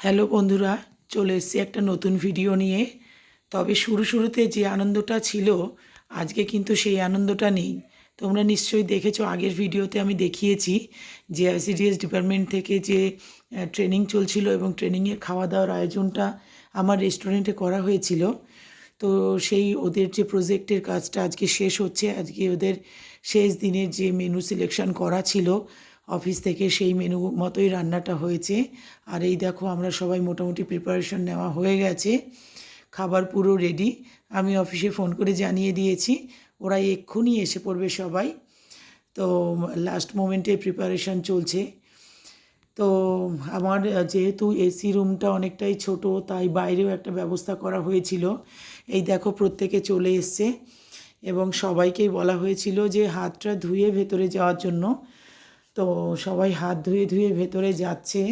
Hello বন্ধুরা, চলে এসেছি একটা নতুন ভিডিও নিয়ে। তবে শুরু শুরুতে যে আনন্দটা ছিল, আজকে কিন্তু সেই আনন্দটা নেই। তোমরা নিশ্চয়ই দেখেছ, আগের ভিডিওতে আমি দেখিয়েছি যে আইসিডিএস ডিপার্টমেন্ট থেকে যে ট্রেনিং চলছিল এবং ট্রেনিংয়ের খাওয়া দাওয়ার আয়োজনটা আমার রেস্টুরেন্টে করা হয়েছিল। তো সেই ওদের যে প্রজেক্টের কাজটা আজকে শেষ হচ্ছে। আজকে ওদের শেষ দিনের যে মেনু সিলেকশন করা ছিল অফিস থেকে সেই মেনু মতোই রান্নাটা হয়েছে। আর এই দেখো, আমরা সবাই মোটামুটি প্রিপারেশন নেওয়া হয়ে গেছে। খাবার পুরো রেডি আমি অফিসে ফোন করে জানিয়ে দিয়েছি ওরা এক্ষুনি এসে পড়বে সবাই। তো লাস্ট মোমেন্টে প্রিপারেশন চলছে। তো আমার যেহেতু এসি রুমটা অনেকটাই ছোট, তাই বাইরেও একটা ব্যবস্থা করা হয়েছিল। এই দেখো, প্রত্যেকে চলে এসছে। এবং সবাইকেই বলা হয়েছিল যে হাতটা ধুয়ে ভেতরে যাওয়ার জন্য। তো সবাই হাত ধুয়ে ধুয়ে ভেতরে যাচ্ছে।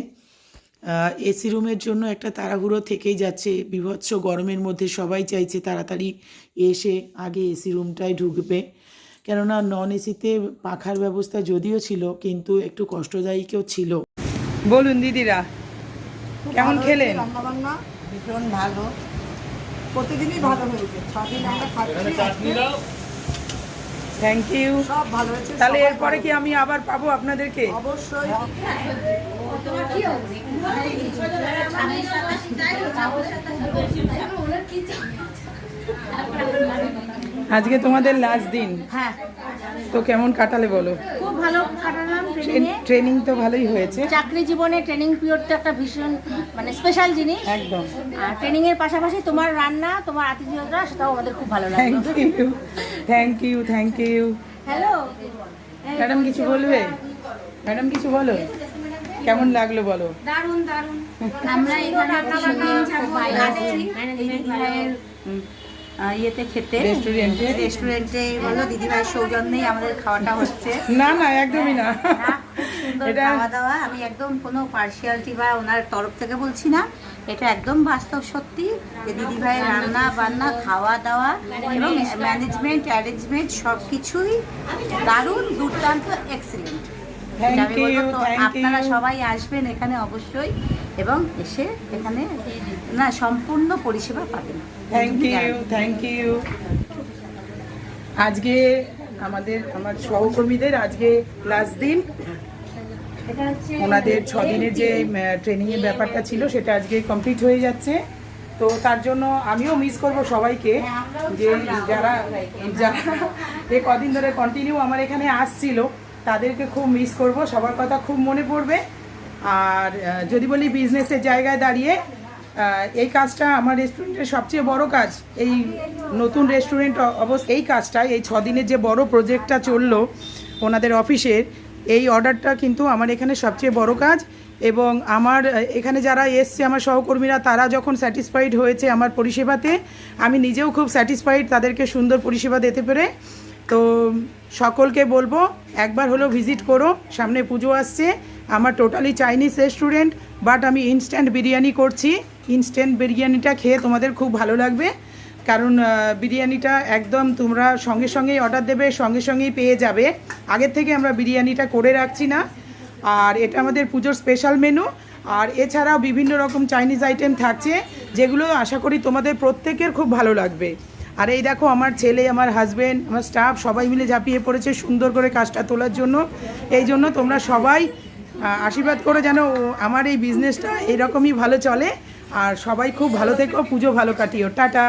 এসি রুমের জন্য একটা তাড়াহুড়ো থেকেই যাচ্ছে। বিভৎস গরমের মধ্যে সবাই চাইছে তাড়াতাড়ি এসে আগে এসি রুমটায় ঢুকবে। কেননা নন এসিতে পাখার ব্যবস্থা যদিও ছিল কিন্তু একটু কষ্টদায়ীকেও ছিল। বলুন দিদিরা কেমন খেলেন? হয়েছে রান্না বান্না ভীষণ ভালো। প্রতিদিনই ভালো হয়েছে। ছদিন আমরা খাচ্ছি থ্যাংক ইউ সব ভালো হয়েছে তাহলে এরপরে কি আমি আবার পাবো আপনাদেরকে? অবশ্যই। আজকে তোমাদের লাস্ট দিন। হ্যাঁ। তো কেমন কাটালে বলো? খুব ভালো কাটালাম। ট্রেনিংয়ে ট্রেনিং তো ভালোই হয়েছে। চাকরি জীবনে ট্রেনিং পিরিয়ডটা একটা ভীষণ মানে স্পেশাল জিনিস। একদম। আর ট্রেনিং এর পাশাপাশি তোমার রান্না তোমার আতিথেয়তা সেটাও আমাদের খুব ভালো thank you thank you thank you hello madam কিছু বলবে? ম্যাডাম কিছু বলো? কেমন লাগল বলো? দারুণ দারুণ। আমরা এখানে ইয়েতে খেতে। রেস্টুরেন্টে? রেস্টুরেন্টে বলো দিদিভাইয়ের সৌজন্যেই আমাদের খাওয়াটা হচ্ছে। না না একদমই না। না, খুব সুন্দর খাওয়া দাওয়া আমি একদম কোনো পার্সিয়ালিটি বা ওনার তরফ থেকে বলছি না। এটা একদম বাস্তব সত্যি যে দিদিভাইয়ের রান্না বান্না খাওয়া দাওয়া এবং ম্যানেজমেন্ট অ্যারেঞ্জমেন্ট সব কিছুই দারুণ দুর্দান্ত এক্সিলেন্ট আমি বলব তো আপনারা সবাই আসবেন এখানে অবশ্যই এবং এসে এখানে না সম্পূর্ণ পরিষেবা পাবেন। থ্যাংক ইউ থ্যাংক ইউ আজকে আমাদের আমার সহকর্মীদের আজকে লাস্ট দিন। ওনাদের ছ দিনের যে ট্রেনিংয়ের ব্যাপারটা ছিল সেটা আজকে কমপ্লিট হয়ে যাচ্ছে। তো তার জন্য আমিও মিস করব সবাইকে যে যারা যারা এই কদিন ধরে কন্টিনিউ আমার এখানে আসছিল। তাদেরকে খুব মিস করব, সবার কথা খুব মনে পড়বে। আর যদি বলি বিজনেসের জায়গায় দাঁড়িয়ে এই কাজটা আমার রেস্টুরেন্টের সবচেয়ে বড় কাজ, এই নতুন রেস্টুরেন্ট অবশ্য এই কাজটা, এই ছ দিনের যে বড় প্রজেক্টটা চলল ওনাদের অফিসের, এই অর্ডারটা কিন্তু আমার এখানে সবচেয়ে বড় কাজ। এবং আমার এখানে যারা এসছে, আমার সহকর্মীরা, তারা যখন স্যাটিসফাইড হয়েছে আমার পরিষেবাতে, আমি নিজেও খুব স্যাটিসফাইড তাদেরকে সুন্দর পরিষেবা দিতে পেরে। তো সকলকে বলব, একবার হলো ভিজিট করো, সামনে পুজো আসছে। আমার টোটালি চাইনিজ রেস্টুরেন্ট বাট আমি ইনস্ট্যান্ট বিরিয়ানি করছি। ইনস্ট্যান্ট বিরিয়ানিটা খেয়ে তোমাদের খুব ভালো লাগবে। কারণ বিরিয়ানিটা একদম তোমরা সঙ্গে সঙ্গেই অর্ডার দেবে, সঙ্গে সঙ্গেই পেয়ে যাবে। আগের থেকে আমরা বিরিয়ানিটা করে রাখছি না। আর এটা আমাদের পুজোর স্পেশাল মেনু আর এছাড়াও বিভিন্ন রকম চাইনিজ আইটেম থাকছে, যেগুলো আশা করি তোমাদের প্রত্যেকের খুব ভালো লাগবে। আর এই দেখো, আমার ছেলে, আমার হাজব্যান্ড আমার স্টাফ সবাই মিলে ঝাঁপিয়ে পড়েছে সুন্দর করে কাজটা তোলার জন্য। এই জন্য তোমরা সবাই আশীর্বাদ করে যেন আমার এই বিজনেসটা এরকমই ভালো চলে। আর সবাই খুব ভালো থেকো, পুজো ভালো কাটিও। টাটা।